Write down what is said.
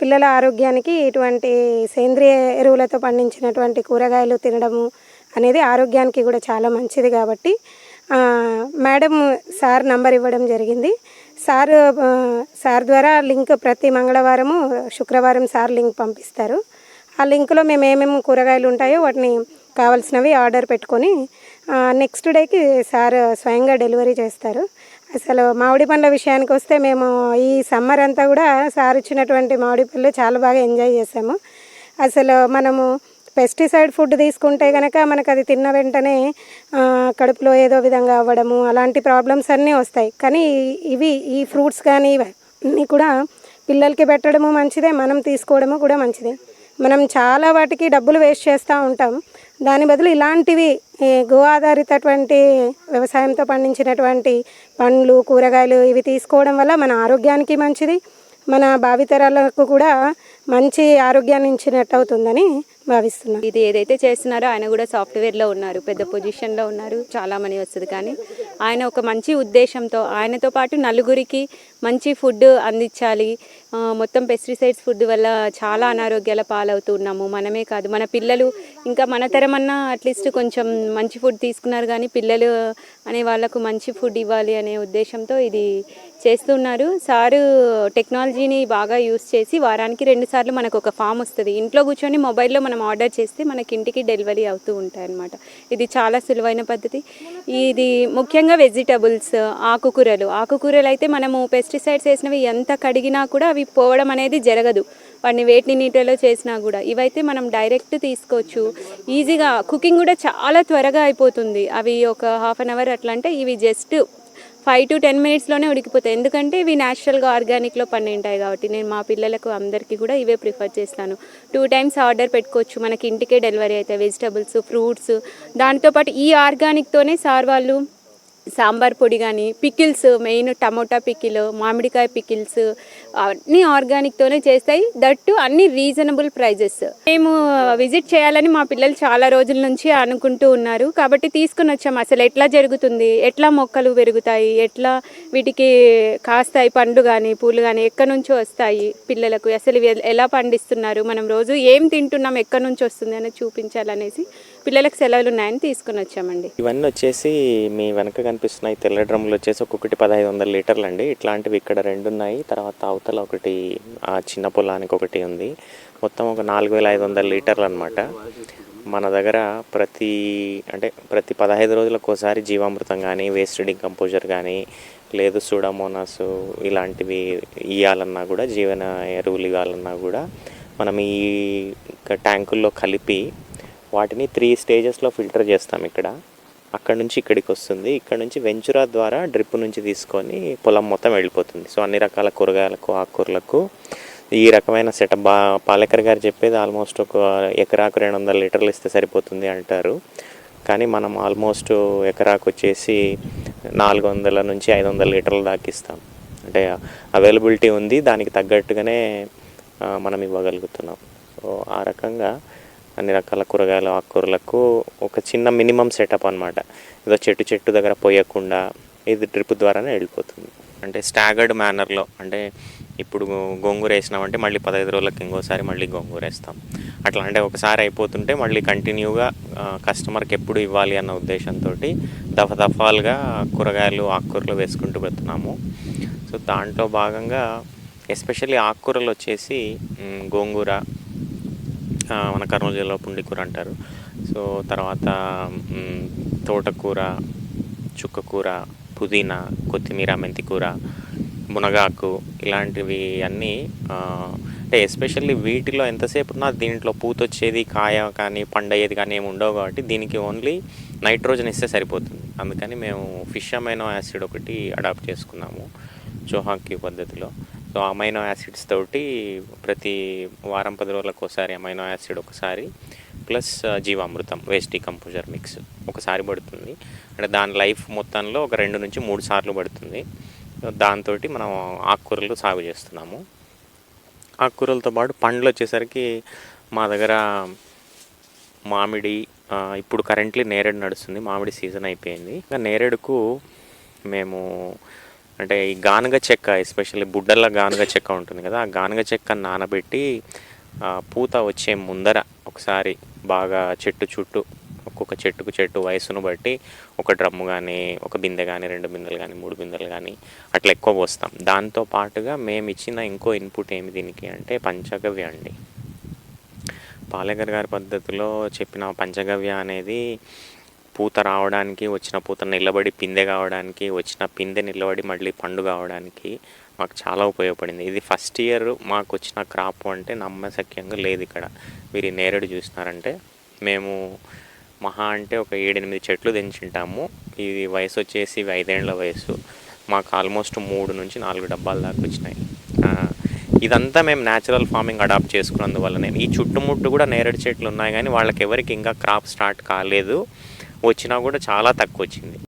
పిల్లల ఆరోగ్యానికి ఇటువంటి సేంద్రియ ఎరువులతో పండించినటువంటి కూరగాయలు తినడము అనేది ఆరోగ్యానికి కూడా చాలా మంచిది కాబట్టి మేడం సార్ నంబర్ ఇవ్వడం జరిగింది. సార్ సార్ ద్వారా లింక్ ప్రతి మంగళవారము శుక్రవారం సార్ లింక్ పంపిస్తారు. ఆ లింక్లో మేము ఏమేమి కూరగాయలు ఉంటాయో వాటిని కావాల్సినవి ఆర్డర్ పెట్టుకొని నెక్స్ట్ డేకి సార్ స్వయంగా డెలివరీ చేస్తారు. అసలు మామిడి పండ్ల విషయానికి వస్తే మేము ఈ సమ్మర్ అంతా కూడా సార్ ఇచ్చినటువంటి మామిడి పళ్ళు చాలా బాగా ఎంజాయ్ చేసాము అసలు మనము పెస్టిసైడ్ ఫుడ్ తీసుకుంటే కనుక మనకు అది తిన్న వెంటనే కడుపులో ఏదో విధంగా అవ్వడము అలాంటి ప్రాబ్లమ్స్ అన్నీ వస్తాయి. కానీ ఇవి ఈ ఫ్రూట్స్ కానీ ఇవన్నీ కూడా పిల్లలకి పెట్టడము మంచిదే మనం తీసుకోవడము కూడా మంచిదే. మనం చాలా వాటికి డబ్బులు వేస్ట్ చేస్తూ ఉంటాం. దాని బదులు ఇలాంటివి ఈ గో ఆధారితటువంటి వ్యవసాయంతో పండించినటువంటి పండ్లు కూరగాయలు ఇవి తీసుకోవడం వల్ల మన ఆరోగ్యానికి మంచిది. మన భావితరాలకు కూడా మంచి ఆరోగ్యాన్ని ఇచ్చినట్టు అవుతుందని భావిస్తున్నాను ఇది ఏదైతే చేస్తున్నారో ఆయన కూడా సాఫ్ట్వేర్లో ఉన్నారు పెద్ద పొజిషన్లో ఉన్నారు. చాలా మనీ వస్తుంది కానీ ఆయన ఒక మంచి ఉద్దేశంతో ఆయనతో పాటు నలుగురికి మంచి ఫుడ్ అందించాలి. మొత్తం పెస్టిసైడ్స్ ఫుడ్ వల్ల చాలా అనారోగ్యాల పాలవుతున్నాము మనమే కాదు మన పిల్లలు ఇంకా మన తరమన్నా అట్లీస్ట్ కొంచెం మంచి ఫుడ్ తీసుకున్నారు కానీ పిల్లలు అనే వాళ్ళకు మంచి ఫుడ్ ఇవ్వాలి అనే ఉద్దేశంతో ఇది చేస్తున్నారు. సారు టెక్నాలజీని బాగా యూస్ చేసి వారానికి రెండు సార్లు మనకు ఒక ఫామ్ వస్తుంది. ఇంట్లో కూర్చొని మొబైల్లో మనం ఆర్డర్ చేస్తే మనకి ఇంటికి డెలివరీ అవుతూ ఉంటాయి అన్నమాట ఇది చాలా సులువైన పద్ధతి. ఇది ముఖ్యంగా వెజిటబుల్స్ ఆకుకూరలు. ఆకుకూరలు అయితే మనము పెస్టిసైడ్స్ వేసినవి ఎంత కడిగినా కూడా అవి పోవడం అనేది జరగదు. వాటిని వేటిని నీటిలో చేసినా కూడా. ఇవైతే మనం డైరెక్ట్ తీసుకోవచ్చు. ఈజీగా కుకింగ్ కూడా చాలా త్వరగా అయిపోతుంది. అవి ఒక హాఫ్ అన్ అవర్ అట్లా అంటే ఇవి జస్ట్ ఫైవ్ టు టెన్ మినిట్స్లోనే ఉడికిపోతాయి. ఎందుకంటే ఇవి న్యాచురల్గా ఆర్గానిక్లో పండింటాయి కాబట్టి నేను మా పిల్లలకు అందరికీ కూడా ఇవే ప్రిఫర్ చేస్తాను. టూ టైమ్స్ ఆర్డర్ పెట్టుకోవచ్చు. మనకి ఇంటికే డెలివరీ అవుతాయి. వెజిటబుల్స్ ఫ్రూట్స్ దాంతోపాటు ఈ ఆర్గానిక్తోనే సార్ వాళ్ళు సాంబార్ పొడి కానీ పికిల్స్ మెయిన్ టమోటా పికిల్ మామిడికాయ పికిల్స్ అన్నీ ఆర్గానిక్తోనే చేస్తాయి. దట్టు అన్ని రీజనబుల్ ప్రైజెస్ మేము విజిట్ చేయాలని మా పిల్లలు చాలా రోజుల నుంచి అనుకుంటూ ఉన్నారు. కాబట్టి తీసుకుని వచ్చాము అసలు ఎట్లా జరుగుతుంది? ఎట్లా మొక్కలు పెరుగుతాయి? ఎట్లా వీటికి కాస్తాయి పండ్లు కానీ పూలు కానీ ఎక్కడి నుంచి వస్తాయి పిల్లలకు? అసలు ఇవి ఎలా పండిస్తున్నారు? మనం రోజు ఏం తింటున్నాం? ఎక్కడి నుంచి వస్తుంది? అని చూపించాలనేసి పిల్లలకు సెలవులు ఉన్నాయని తీసుకుని వచ్చామండి. ఇవన్నీ వచ్చేసి మీ వెనక కనిపిస్తున్నాయి తెల్ల డ్రమ్ములు వచ్చేసి ఒక్కొక్కటి పదహైదు వందల లీటర్లు అండి ఇట్లాంటివి ఇక్కడ రెండు ఉన్నాయి తర్వాత అవతల ఒకటి ఆ చిన్న పొలానికి ఒకటి ఉంది. మొత్తం ఒక నాలుగు వేల ఐదు వందల లీటర్లు అనమాట మన దగ్గర ప్రతి అంటే ప్రతి పదహైదు రోజులకు ఒకసారి జీవామృతం కానీ వేస్ట్ డికంపోజర్ కానీ లేదు సూడమోనాస్ ఇలాంటివి ఇవ్వాలన్నా కూడా జీవన ఎరువులు ఇవ్వాలన్నా కూడా మనం ఈ ట్యాంకుల్లో కలిపి వాటిని త్రీ స్టేజెస్లో ఫిల్టర్ చేస్తాం ఇక్కడ. అక్కడ నుంచి ఇక్కడికి వస్తుంది. ఇక్కడ నుంచి వెంచురా ద్వారా డ్రిప్ నుంచి తీసుకొని పొలం మొత్తం వెళ్ళిపోతుంది. సో అన్ని రకాల కూరగాయలకు ఆకుకూరలకు ఈ రకమైన సెటప్ బా పాలేకర్ గారు చెప్పేది ఆల్మోస్ట్ ఒక ఎకరాకు రెండు వందల లీటర్లు ఇస్తే సరిపోతుంది అంటారు. కానీ మనం ఆల్మోస్ట్ ఎకరాకు వచ్చేసి నాలుగు వందల నుంచి ఐదు వందల లీటర్లు దాకిస్తాం అంటే అవైలబిలిటీ ఉంది. దానికి తగ్గట్టుగానే మనం ఇవ్వగలుగుతున్నాం. సో ఆ రకంగా అన్ని రకాల కూరగాయలు ఆకుకూరలకు ఒక చిన్న మినిమం సెటప్ అనమాట ఏదో చెట్టు చెట్టు దగ్గర పోయకుండా ఇది డ్రిప్ ద్వారానే వెళ్ళిపోతుంది. అంటే స్టాగర్డ్ మేనర్లో అంటే ఇప్పుడు గోంగూర వేసినామంటే మళ్ళీ పదహైదు రోజులకి ఇంకోసారి మళ్ళీ గోంగూర వేస్తాం. అట్లా అంటే ఒకసారి అయిపోతుంటే మళ్ళీ కంటిన్యూగా కస్టమర్కి ఎప్పుడు ఇవ్వాలి అన్న ఉద్దేశంతో దఫ దఫాలుగా కూరగాయలు ఆకుకూరలు వేసుకుంటూ పెడుతున్నాము సో దాంట్లో భాగంగా ఎస్పెషల్లీ ఆకుకూరలు వచ్చేసి గోంగూర మన కర్నూలు జిల్లాలో పుండికూర అంటారు. సో తర్వాత తోటకూర చుక్కకూర పుదీనా కొత్తిమీర మెంతికూర మునగాకు ఇలాంటివి అన్నీ అంటే ఎస్పెషల్లీ వీటిలో ఎంతసేపు ఉన్నా దీంట్లో పూత వచ్చేది కాయ కానీ పండయ్యేది కానీ ఏమి ఉండవు కాబట్టి దీనికి ఓన్లీ నైట్రోజన్ ఇస్తే సరిపోతుంది. అందుకని మేము ఫిష్ అమైనో యాసిడ్ ఒకటి అడాప్ట్ చేసుకున్నాము చోహాకి పద్ధతిలో. సో అమైనో యాసిడ్స్ తోటి ప్రతి వారం పది రోజులకు ఒకసారి అమైనో యాసిడ్ ఒకసారి ప్లస్ జీవామృతం వేస్ట్ కంపోజర్ మిక్స్ ఒకసారి పడుతుంది. అంటే దాని లైఫ్ మొత్తంలో ఒక రెండు నుంచి మూడు సార్లు పడుతుంది. దాంతో మనం ఆకుకూరలు సాగు చేస్తున్నాము. ఆకుకూరలతో పాటు పండ్లు వచ్చేసరికి మా దగ్గర మామిడి ఇప్పుడు కరెంట్లీ నేరేడు నడుస్తుంది మామిడి సీజన్ అయిపోయింది. ఇంకా నేరేడుకు మేము అంటే ఈ గానుగ చెక్క ఎస్పెషల్లీ బుడ్డల గానుగ చెక్క ఉంటుంది కదా ఆ గానుగ చెక్క నానబెట్టి పూత వచ్చే ముందర ఒకసారి బాగా చెట్టు చుట్టూ ఒక్కొక్క చెట్టుకు చెట్టు వయసును బట్టి ఒక డ్రమ్ము కానీ ఒక బిందె కానీ రెండు బిందెలు కానీ మూడు బిందెలు కానీ అట్లా ఎక్కువ పోస్తాం. దాంతో పాటుగా మేము ఇచ్చిన ఇంకో ఇన్పుట్ ఏమి దీనికి అంటే పంచగవ్య అండి. పాలేకర్ గారి పద్ధతిలో చెప్పిన పంచగవ్య అనేది పూత రావడానికి వచ్చిన పూత నిలబడి పిందె కావడానికి వచ్చిన పిందె నిలబడి మళ్ళీ పండు కావడానికి మాకు చాలా ఉపయోగపడింది. ఇది ఫస్ట్ ఇయర్ మాకు వచ్చిన క్రాప్ అంటే నమ్మశక్యంగా లేదు ఇక్కడ. మీరు నేరేడు చూసినారంటే మేము మహా అంటే ఒక ఏడెనిమిది చెట్లు తెంచుంటాము. ఇది వయసు వచ్చేసి ఐదేండ్ల ఐదేళ్ళ వయసు. మాకు ఆల్మోస్ట్ మూడు నుంచి నాలుగు డబ్బాల దాకా వచ్చినాయి. ఇదంతా మేము న్యాచురల్ ఫార్మింగ్ అడాప్ట్ చేసుకున్నందువల్లనే. ఈ చుట్టుముట్టు కూడా నేరేడు చెట్లు ఉన్నాయి కానీ వాళ్ళకి ఎవరికి ఇంకా క్రాప్ స్టార్ట్ కాలేదు. వచ్చినా కూడా చాలా తక్కువ వచ్చింది